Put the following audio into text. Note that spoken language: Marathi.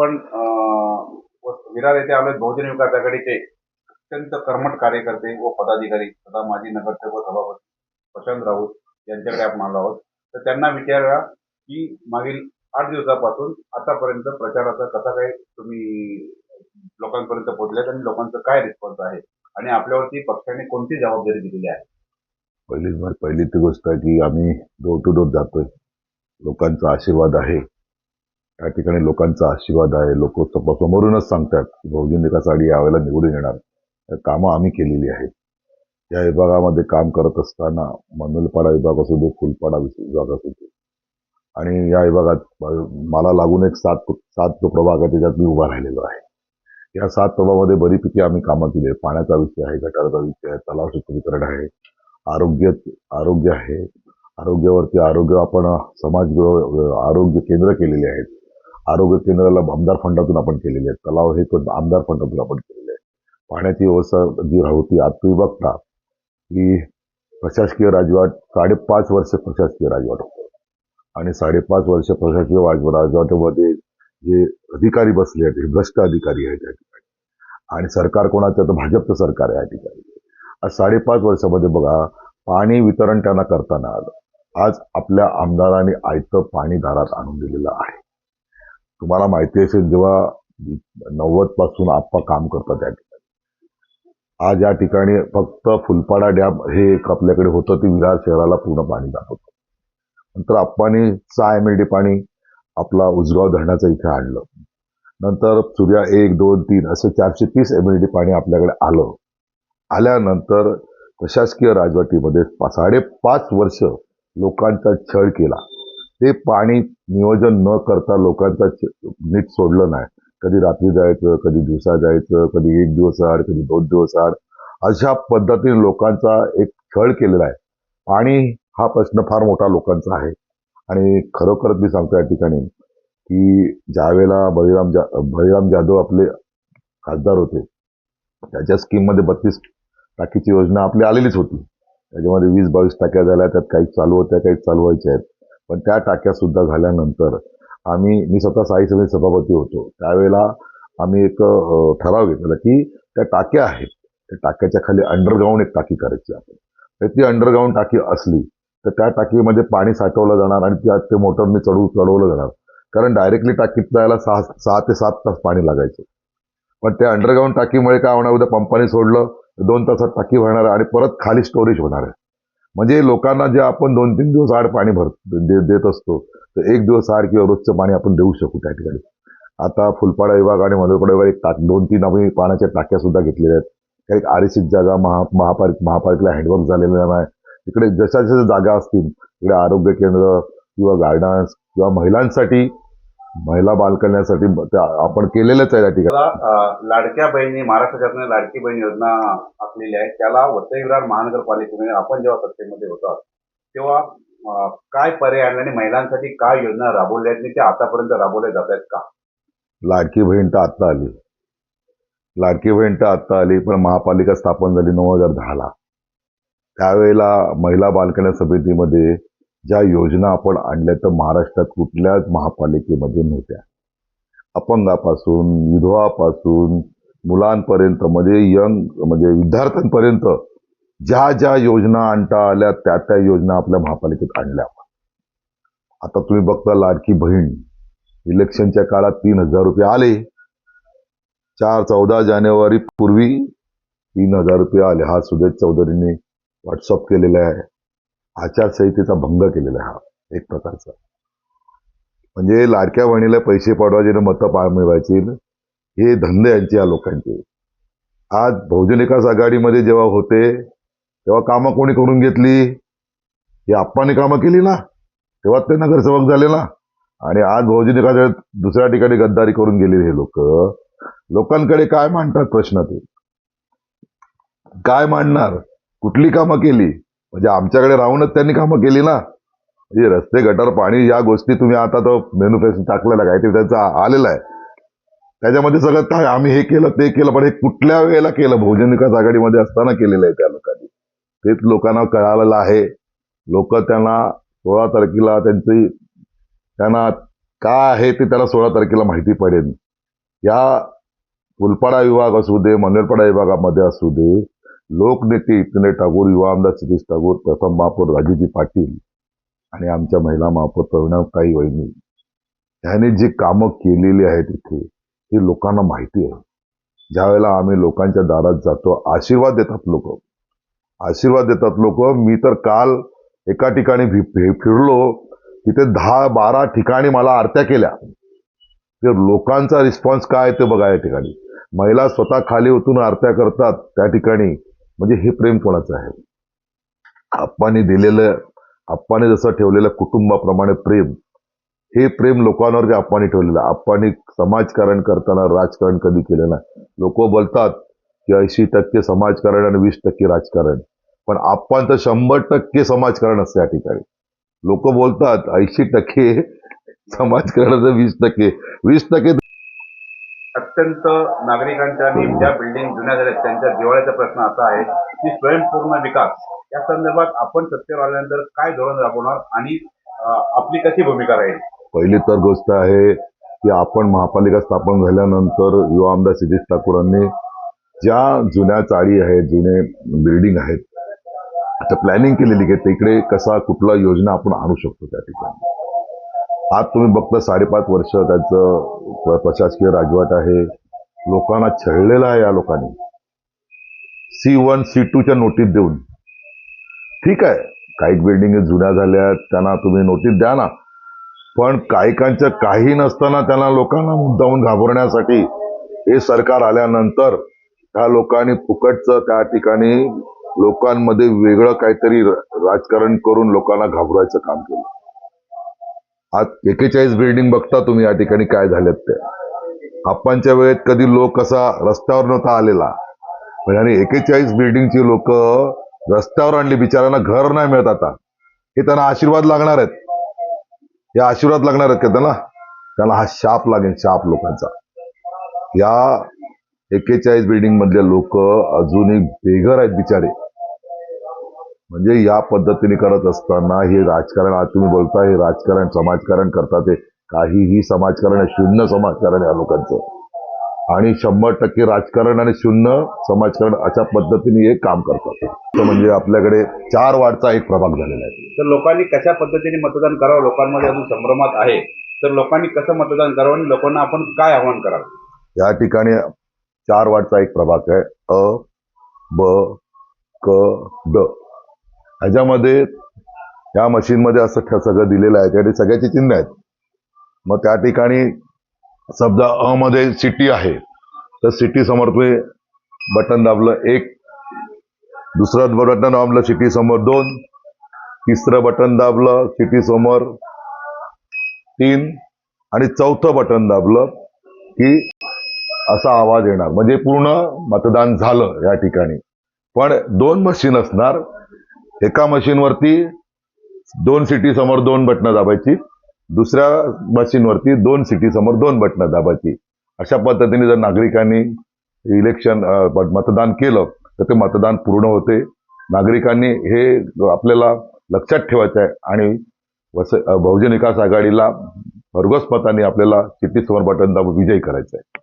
आपण विरार येथे आलोय बहुजन विकास आघाडीचे अत्यंत कर्मठ कार्यकर्ते व पदाधिकारी तथा माजी नगरसेवक व सभापती प्रशांत राऊत यांच्याकडे आपण आलो आहोत. तर त्यांना विचारा की मागील आठ दिवसापासून आतापर्यंत प्रचाराचा कसा काय तुम्ही लोकांपर्यंत पोहोचल्यात आणि लोकांचं काय रिस्पॉन्स आहे? आणि आपल्यावरती पक्षाने कोणती जबाबदारी दिलेली आहे? पहिली पहिली ती गोष्ट आहे की आम्ही डोर टू डोर जातोय. लोकांचा आशीर्वाद आहे. या ठिकाणी लोकांचा आशीर्वाद आहे. लोक समोरूनच सांगतात की बहुजन विकास आघाडी यावेळेला निवडून येणार? कामं आम्ही केलेली आहेत. या विभागामध्ये काम करत असताना मनोलपाडा विभाग असू दे फुलपाडा विभाग असू दे. आणि या विभागात मला लागून एक सात सात जो प्रभाग आहे त्याच्यात मी उभा राहिलेलो आहे. या सात प्रभागामध्ये बरीपैकी आम्ही कामं केली आहेत. पाण्याचा विषय आहे गटाराचा विषय आहे तलाव शुद्धीकरण आहे आरोग्य आरोग्य आहे. आरोग्यावरती आरोग्य आपण समाज आरोग्य केंद्र केलेले आहेत. आरोग्य केंद्राला आमदार फंडातून आपण केलेले आहेत. तलाव हे पण आमदार फंडातून आपण केलेले आहे पाण्याची व्यवस्था जी होती तुम्ही बघता की प्रशासकीय राजवट साडेपाच वर्ष प्रशासकीय राजवट होतं. आणि साडेपाच वर्ष प्रशासकीय राज- राजवटीमध्ये जे अधिकारी बसले आहेत हे भ्रष्ट अधिकारी आहेत या ठिकाणी. आणि सरकार कोणाचं तर भाजपचं सरकार आहे या ठिकाणी. आज साडेपाच वर्षामध्ये बघा पाणी वितरण त्यांना करताना आलं. आज आपल्या आमदारांनी आयतं पाणी दारात आणून दिलेलं आहे. तुम्हाला माहिती असेल जेव्हा नव्वदपासून आप्पा काम करतात त्या ठिकाणी. आज या ठिकाणी फक्त फुलपाडा डॅम हे एक आपल्याकडे होतं ते विरार शहराला पूर्ण पाणी जात होतं. नंतर आप्पानी सहा एम एल डी पाणी आपला उजगाव धरणाचं इथे आणलं. नंतर सूर्या एक दोन तीन असं चारशे तीस एम एल डी पाणी आपल्याकडे आलं. आल्यानंतर प्रशासकीय राजवटीमध्ये पा- साडेपाच वर्ष लोकांचा छळ केला. ते पाणी नियोजन न करता लोकांचा नीट सोडलं नाही. कधी रात्री जायचं कधी दिवसा जायचं कधी एक दिवस आड कधी दोन दिवस आड अशा पद्धतीने लोकांचा एक छळ केलेला आहे. पाणी हा प्रश्न फार मोठा लोकांचा आहे. आणि खरोखरच मी सांगतो या ठिकाणी की ज्यावेळेला बळीराम जा बळीराम जाधव आपले खासदार होते त्याच्या स्कीममध्ये बत्तीस टाकीची योजना आपली आलेलीच होती. त्याच्यामध्ये वीस बावीस टाक्या झाल्या त्यात काही चालू होत्या काही चालू व्हायच्या आहेत. पण त्या टाक्या सुद्धा झाल्यानंतर आम्ही मी स्वतः साई समिती सभापती होतो. त्यावेळेला आम्ही एक ठराव घेतला की त्या टाक्या आहेत. त्या टाक्याच्या खाली अंडरग्राऊंड एक टाकी करायची आपण तर ती अंडरग्राऊंड टाकी असली तर त्या टाकीमध्ये पाणी साठवलं जाणार आणि त्यात ते मोटरने चढू चढवलं जाणार. कारण डायरेक्टली टाकीत जायला सहा सहा ते सात तास पाणी लागायचं. पण त्या अंडरग्राऊंड टाकीमुळे काय होणार उद्या पंपाने सोडलं तर दोन तासात टाकी भरणार आहे आणि परत खाली स्टोरेज होणार आहे. म्हणजे लोकांना जे आपण दोन तीन दिवस आड पाणी भर दे- देत असतो तर एक दिवस आड किंवा रोजचं पाणी आपण देऊ शकू त्या ठिकाणी. आता फुलपाडा विभाग आणि मधुरपाडा विभाग एक टाक दोन तीन आम्ही पाण्याच्या टाक्या सुद्धा घेतलेल्या आहेत. काही आरक्षित जागा महा महापालिक महापालिकेला हँडवर्क झालेला नाही. तिकडे जशा जशा जागा असतील तिकडे आरोग्य केंद्र किंवा गार्डन्स किंवा महिलांसाठी महिला बालकल्याणासाठी त्या आपण केलेलंच आहे त्या ठिकाणी. लाडक्या बहिणी महाराष्ट्र शासनाने लाडकी बहीण योजना आखलेली आहे. त्याला वसई विरार महानगरपालिकेमध्ये आपण जेव्हा सत्तेमध्ये होता तेव्हा काय पर्याय आणि महिलांसाठी काय योजना राबवल्या आहेत त्या आतापर्यंत राबवल्या जात आहेत का? लाडकी बहीण तर आत्ता आली. लाडकी बहीण तर आत्ता आली पण महापालिका स्थापन झाली नऊ हजार दहाला. त्यावेळेला महिला बालकल्याण समितीमध्ये ज्या योजना आपण आणल्या तर महाराष्ट्रात कुठल्याच महापालिकेमध्ये नव्हत्या. अपंगापासून विधवापासून मुलांपर्यंत म्हणजे यंग म्हणजे विद्यार्थ्यांपर्यंत ज्या ज्या योजना आणता आल्या त्या त्या योजना आपल्या महापालिकेत आणल्या. आता तुम्ही बघता लाडकी बहीण. इलेक्शनच्या काळात तीन हजार रुपये आले. चार चौदा जानेवारी पूर्वी तीन हजार रुपये आले. हा सुदेश चौधरीने व्हॉट्सअप केलेला आहे. आचारसंहितेचा भंग केलेला आहे हा एक प्रकारचा. म्हणजे लाडक्या बहिणीला पैसे पाठवायचे आणि मतं पाळ मिळवायची हे धंदे यांचे या लोकांचे. आज बहुजन विकास आघाडीमध्ये जेव्हा होते तेव्हा कामं कोणी करून घेतली? ही आप्पाने कामं केली ना? तेव्हा ते नगरसेवक झाले ना? आणि आज बहुजन विकास दुसऱ्या ठिकाणी गद्दारी करून गेलेले हे लोक लोकांकडे काय मांडतात प्रश्न ते? काय मांडणार? कुठली कामं केली? म्हणजे आमच्याकडे राहूनच त्यांनी कामं केली ना. म्हणजे रस्ते गटार पाणी या गोष्टी तुम्ही आता तो मेन्युफॅक्चर टाकलेला काहीतरी त्याचा त्यांचा आलेला आहे. त्याच्यामध्ये सगळं काय आम्ही हे केलं ते केलं पण हे कुठल्या वेळेला केलं? बहुजन विकास आघाडीमध्ये असताना केलेलं आहे त्या लोकांनी. तेच लोकांना कळालेलं आहे. लोक त्यांना सोळा तारखेला त्यांची त्यांना काय आहे ते त्याला सोळा तारखेला माहिती पडेल. या फुलपाडा विभाग असू दे मंगलपाडा विभागामध्ये असू दे लोकनेते इतने टागोर युवा आमदार सतीश टागोर प्रथम महापौर राजूजी पाटील आणि आमच्या महिला महापौर करुणाताई वहिनी ह्याने जी कामं केलेली आहेत इथे हे लोकांना माहिती आहे. ज्या वेळेला आम्ही लोकांच्या दारात जातो आशीर्वाद देतात लोक. आशीर्वाद देतात लोक. मी तर काल एका ठिकाणी फिरलो तिथे दहा बारा ठिकाणी मला आरत्या केल्या. ते लोकांचा रिस्पॉन्स काय आहे ते बघा या ठिकाणी. महिला स्वतः खाली उतरून आरत्या करतात त्या ठिकाणी. म्हणजे हे प्रेम कोणाचं आहे? आप्पांनी दिलेलं आप्पाने जसं ठेवलेलं कुटुंबाप्रमाणे प्रेम हे प्रेम लोकांवर जे आप्पाने ठेवलेलं आप्पांनी समाजकारण करताना राजकारण कधी केलं नाही. लोक बोलतात की ऐंशी टक्के समाजकारण आणि वीस टक्के राजकारण. पण आप्पांचं शंभर टक्के समाजकारण असतं या ठिकाणी. लोक बोलतात ऐंशी टक्के समाजकारणाचं वीस टक्के. वीस टक्के अत्यंत नागरिकांच्या आणि ज्या बिल्डिंग जुन्या झाल्या त्यांच्या दिवाळीचा प्रश्न असा आहे की स्वयंपूर्ण विकास. या संदर्भात आपण सत्तेवर आल्यानंतर काय धोरण राबवणार आणि आपली कशी भूमिका राहील? पहिली तर गोष्ट आहे की आपण महापालिका स्थापन झाल्यानंतर युवा आमदार सिद्धेश ठाकूरांनी ज्या जुन्या चाळी आहेत जुने बिल्डिंग आहेत आता प्लॅनिंग केलेली की तिकडे कसा कुठला योजना आपण आणू शकतो त्या ठिकाणी. आज तुम्ही बघता साडेपाच वर्ष त्यांचं प्रशासकीय राजवट आहे. लोकांना छळलेलं आहे या लोकांनी. सी वन सी टूच्या नोटीस देऊन. ठीक आहे काही बिल्डिंग जुन्या झाल्या त्यांना तुम्ही नोटीस द्या ना. पण कायकांचं काही नसताना त्यांना लोकांना मुद्दाहून घाबरण्यासाठी हे सरकार आल्यानंतर त्या लोकांनी फुकटचं त्या ठिकाणी लोकांमध्ये वेगळं काहीतरी राजकारण करून लोकांना घाबरायचं काम केलं. आज एकेचाळीस बिल्डिंग बघता तुम्ही या ठिकाणी काय झालेत ते. आप्पांच्या वेळेत कधी लोक कसा रस्त्यावर नव्हता आलेला. आणि एकेचाळीस बिल्डिंगची लोक रस्त्यावर आणली. बिचाऱ्यांना घर नाही मिळत आता. हे त्यांना आशीर्वाद लागणार आहेत. या आशीर्वाद लागणार आहेत का त्यांना? त्यांना हा शाप लागेल शाप लोकांचा. या एकेचाळीस बिल्डिंग मधले लोक अजूनही बेघर आहेत बिचारे. म्हणजे या पद्धतीने करत असताना हे राजकारण आज तुम्ही बोलता हे राजकारण समाजकारण करतात ते काहीही समाजकारण आहे शून्य समाजकारण या लोकांचं. आणि शंभर टक्के राजकारण आणि शून्य समाजकारण अशा पद्धतीने हे काम करतात तर म्हणजे आपल्याकडे चार वार्डचा एक प्रभाग झालेला आहे. तर लोकांनी कशा पद्धतीने मतदान करावं? लोकांमध्ये अजून संभ्रमात आहे. तर लोकांनी कसं मतदान करावं आणि लोकांना आपण काय आव्हान करावं या ठिकाणी चार वाटचा एक प्रभाग आहे. अ ब क ड. ह्याच्यामध्ये या मशीनमध्ये असं सगळं दिलेलं आहे. त्यासाठी सगळ्याची चिन्ह आहेत. मग त्या ठिकाणी समजा अ मध्ये सिटी आहे. तर सिटी समोर तुम्ही बटन दाबलं एक दुसरं बटन दाबलं सिटी समोर दोन तिसरं बटन दाबलं सिटी समोर तीन आणि चौथं बटन दाबलं की असा आवाज येणार. म्हणजे पूर्ण मतदान झालं या ठिकाणी. पण दोन मशीन असणार एका मशीनवरती दोन सिटी समोर दोन बटणं दाबायची दुसऱ्या मशीनवरती दोन सिटी समोर दोन बटणं दाबायची. अशा पद्धतीने जर नागरिकांनी इलेक्शन मतदान केलं तर ते मतदान पूर्ण होते. नागरिकांनी हे आपल्याला लक्षात ठेवायचं आहे आणि वस बहुजन विकास आघाडीला भरघोस मताने आपल्याला सिटी समोर बटन दाबून विजयी करायचं आहे.